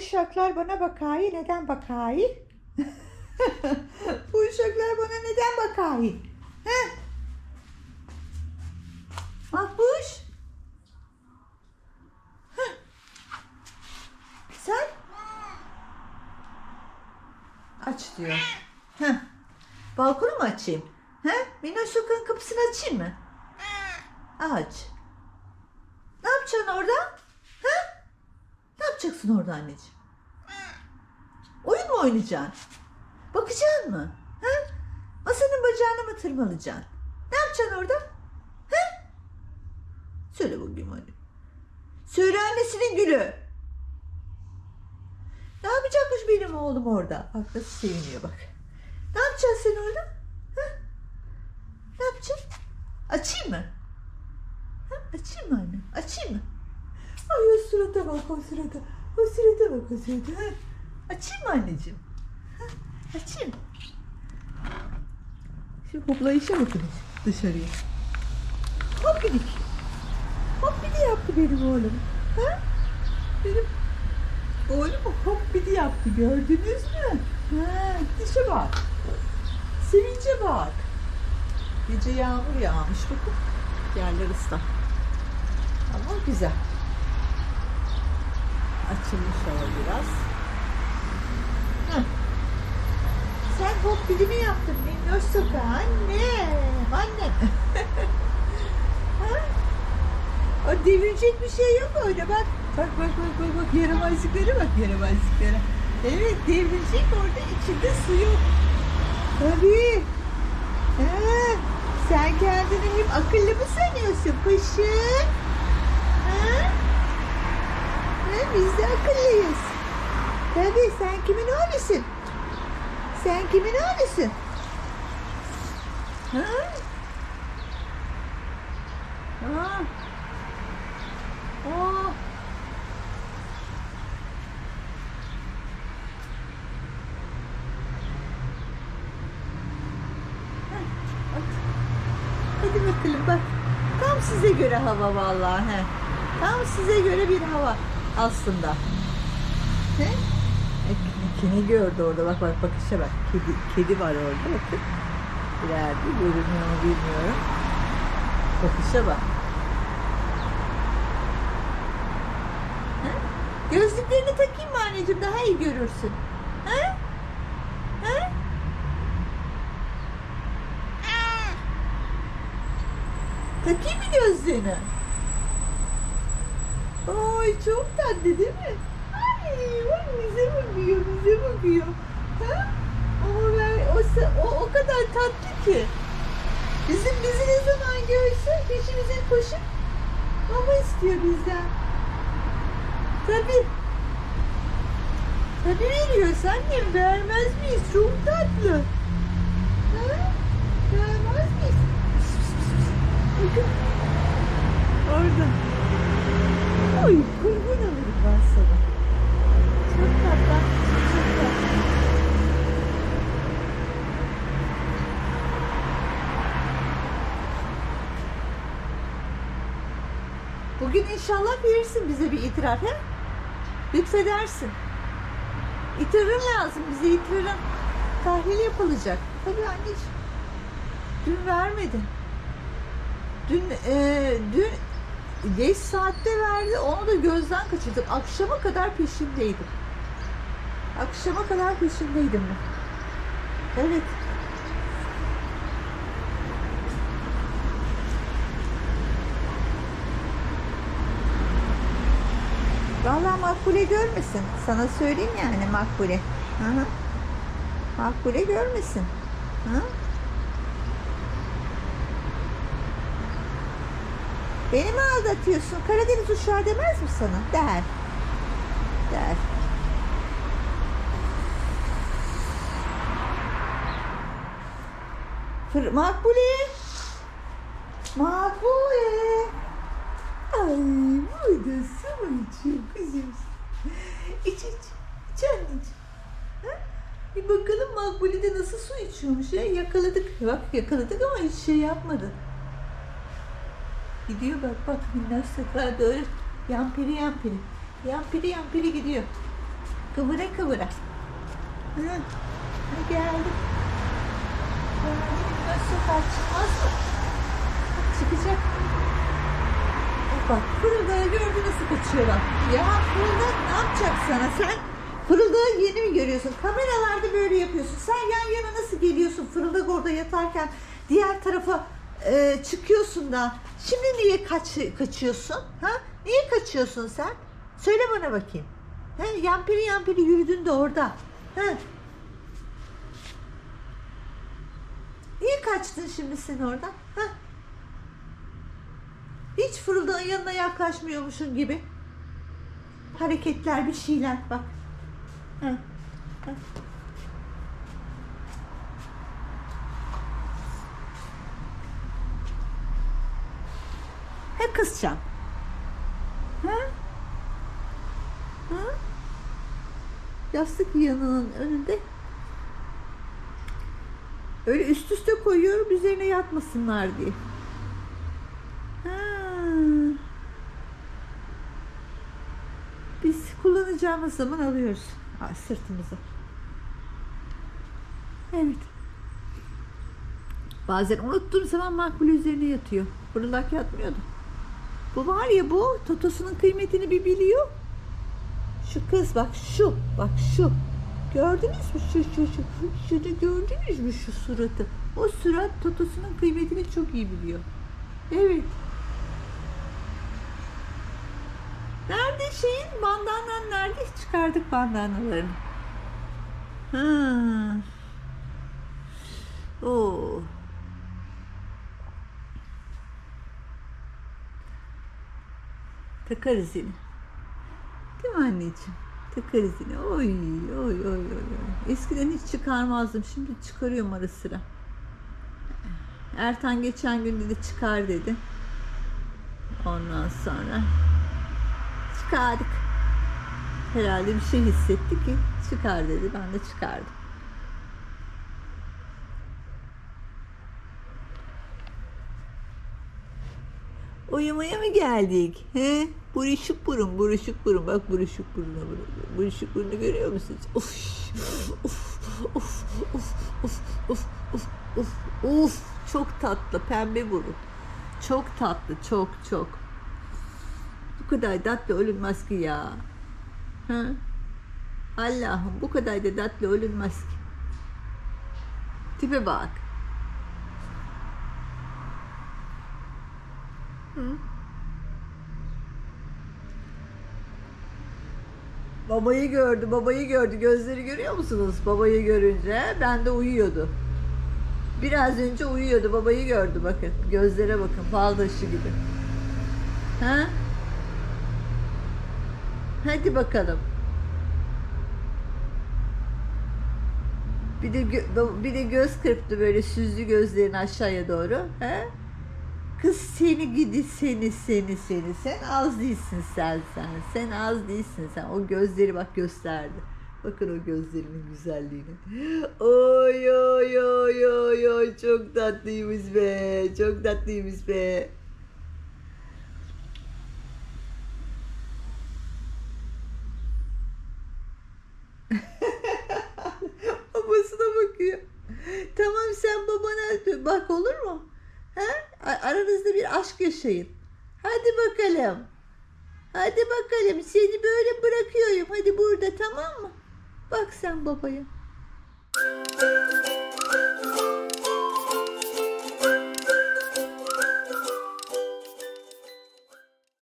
uşaklar bana bakayı neden bakayı? Bu uşaklar bana neden bakayı? He? Makbuş. Sen? Aç diyor. Heh. Balkonu mu açayım? He? Minnoş sokağın kapısını açayım mı? Aç. Ne yapacaksın orada? He? Ne yapacaksın orada anneciğim? Oyun mu oynayacaksın? Bakacaksın mı? He? Masanın bacağını mı tırmalayacaksın? Ne yapacaksın orada? He? Söyle bakayım hadi. Söyle annesinin gülü. Ne yapacakmış benim oğlum orada? Bak nasıl seviniyor bak. Ne yapacaksın sen orada? Ha? Ne yapacaksın? Açayım mı? Ha? Açayım mı anne? Açayım mı? Ay o surata bak o surata. O surata bak o surata. Ha? Açayım mı anneciğim? Ha? Açayım. Şu hoplayışa bakın dışarıya. Hoppidik. Hoppidi yaptı benim oğlum. Ha? Benim oğlum hoppidi yaptı gördünüz mü? Ha, dişe bak. Sevince bak. Gece yağmur yağmış bakın. Yerler ıslak. Ama güzel. Açılmış hava biraz. Heh. Sen hoppidi mi yaptın minnoş sokağa? Annem, annem. ha? O devirecek bir şey yok öyle bak. Bak bak bak bak bak yaramazlıklara bak yaramazlıklara. Evet devrilecek orada içinde su yok. Tabii. Ha, sen kendini hep akıllı mı sanıyorsun paşım? Ha? Ha, biz de akıllıyız. Tabii sen kimin oğlusun? Sen kimin oğlusun? Ha? Ha? Aa. Hadi bakalım bak. Tam size göre hava vallahi. He. Tam size göre bir hava aslında. He? E, Kini gördü orada bak bak bakışa bak. Kedi, kedi var orada bakın. İleride görünüyor mu bilmiyorum. Bakışa bak. He? Gözlüklerini takayım mı anneciğim daha iyi görürsün. He? He? Takayım mı gözlüğünü? Ay çok tatlı değil mi? Ay bak bize bakıyor, bize bakıyor. Ha? Ama ben, o, o, o kadar tatlı ki. Bizim bizi ne zaman görse peşimize koşup mama istiyor bizden. Tabii. Tabii veriyoruz annem vermez miyiz? Çok tatlı. Ha? Vermez miyiz? Bakın. Orada. Oy kurban olurum ben sana. Çok tatlı. Çok tatlı. Bugün inşallah verirsin bize bir itiraf he? Lütfedersin. İtirafın lazım bize itirafın. Tahlil yapılacak. Tabii anneciğim. Dün vermedin. Dün e, dün geç saatte verdi. Onu da gözden kaçırdım. Akşama kadar peşindeydim. Akşama kadar peşindeydim ben. Evet. Vallahi Makbule görmesin. Sana söyleyeyim yani Makbule. Hı hı. Makbule görmesin. Hı? Beni mi aldatıyorsun? Karadeniz uşağı demez mi sana? Der. Der. Fır Makbule. Makbule. Ay burada içiyor kızım? İç iç. İç anneciğim. Ha? Bir bakalım Makbule de nasıl su içiyormuş ya. Yakaladık. Bak yakaladık ama hiç şey yapmadı. Gidiyor bak bak minnak sefer böyle yampiri yampiri. Yampiri yampiri gidiyor. Kıvıra kıvıra. Hı. Ne geldi? Geldi. Nasıl kaçmaz mı? Çıkacak. Bak fırıldağı gördü nasıl kaçıyor bak. Ya fırıldak ne yapacak sana sen? Fırıldağı yeni mi görüyorsun? Kameralarda böyle yapıyorsun. Sen yan yana nasıl geliyorsun? Fırıldak orada yatarken diğer tarafa e, çıkıyorsun da. Şimdi niye kaç, kaçıyorsun? Ha? Niye kaçıyorsun sen? Söyle bana bakayım. He, yampiri yampiri yürüdün de orada. He. Niye kaçtın şimdi sen oradan? Ha? Hiç fırıldağın yanına yaklaşmıyormuşsun gibi. Hareketler bir şeyler bak. Ha, ha. He kızcan. Ha? Ha? Yastık yanının önünde. Öyle üst üste koyuyorum üzerine yatmasınlar diye. Ha. Biz kullanacağımız zaman alıyoruz Aa, sırtımıza. Evet. Bazen unuttuğum zaman makbule üzerine yatıyor. Fırıldak yatmıyordu. Bu var ya bu totosunun kıymetini bir biliyor. Şu kız bak şu bak şu. Gördünüz mü şu şu şu şunu gördünüz mü şu suratı? O surat totosunun kıymetini çok iyi biliyor. Evet. Nerede şeyin bandanan nerede? Çıkardık bandanalarını. Ha. Oo. Takarız yine. Değil mi anneciğim? Takarız yine. Oy oy oy oy. Eskiden hiç çıkarmazdım. Şimdi çıkarıyorum ara sıra. Ertan geçen gün dedi çıkar dedi. Ondan sonra çıkardık. Herhalde bir şey hissetti ki çıkar dedi. Ben de çıkardım. Uyumaya mı geldik? He? Buruşuk burun, buruşuk burun. Bak buruşuk burun. Buruşuk burunu görüyor musunuz? Of, of, of, of, of, of, of, of, of. Çok tatlı, pembe burun. Çok tatlı, çok çok. Bu kadar tatlı ölünmez ki ya. Ha? Allah'ım bu kadar da tatlı ölünmez ki. Tipe bak. Hı? Babayı gördü, babayı gördü. Gözleri görüyor musunuz? Babayı görünce ben de uyuyordu. Biraz önce uyuyordu. Babayı gördü bakın. Gözlere bakın. Fal taşı gibi. Ha? Hadi bakalım. Bir de bir de göz kırptı böyle süzdü gözlerini aşağıya doğru. He? Kız seni gidi seni seni seni sen az değilsin sen sen sen az değilsin sen o gözleri bak gösterdi. Bakın o gözlerinin güzelliğini. Oy oy oy oy oy çok tatlıymış be çok tatlıymış be. Tamam sen babana bak olur mu? Ha? Aranızda bir aşk yaşayın. Hadi bakalım. Hadi bakalım seni böyle bırakıyorum. Hadi burada tamam mı? Bak sen babaya.